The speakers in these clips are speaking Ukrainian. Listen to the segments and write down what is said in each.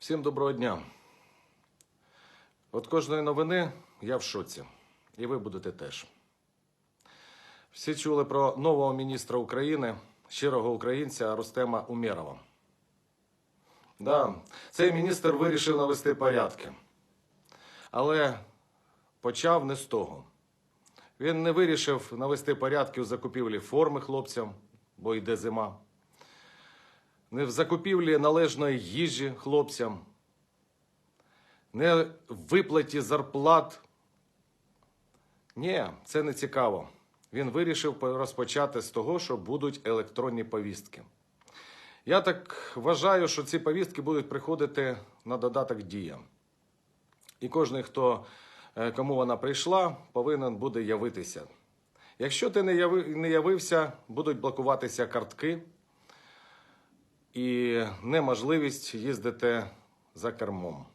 Всім доброго дня. От кожної новини я в шоці. І ви будете теж. Всі чули про нового міністра України, щирого українця Рустема Умєрова. Да, цей міністр вирішив навести порядки. Але почав не з того. Він не вирішив навести порядки у закупівлі форми хлопцям, бо йде зима не в закупівлі належної їжі хлопцям, не в виплаті зарплат. Ні, це не цікаво. Він вирішив розпочати з того, що будуть електронні повістки. Я так вважаю, що ці повістки будуть приходити на додаток дія. І кожен, хто, е, кому вона прийшла, повинен буде явитися. Якщо ти не явився, будуть блокуватися картки і неможливість їздити за кермом.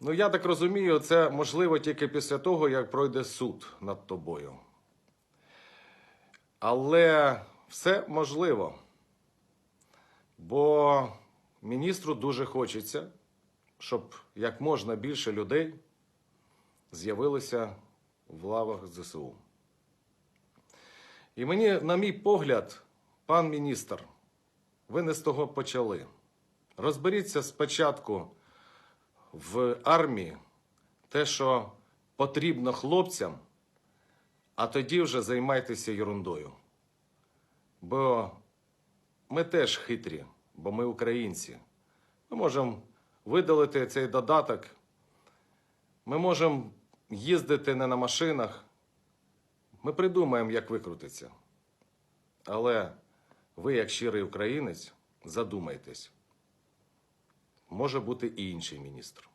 Ну, я так розумію, це можливо тільки після того, як пройде суд над тобою. Але все можливо. Бо міністру дуже хочеться, щоб як можна більше людей з'явилося в лавах ЗСУ. І мені, на мій погляд, пан міністр, ви не з того почали. Розберіться спочатку в армії те, що потрібно хлопцям, а тоді вже займайтеся ерундою. Бо ми теж хитрі, бо ми українці. Ми можемо видалити цей додаток. Ми можемо їздити не на машинах. Ми придумаємо, як викрутитися. Але ви, як щирий українець, задумайтесь. Може бути і інший міністр.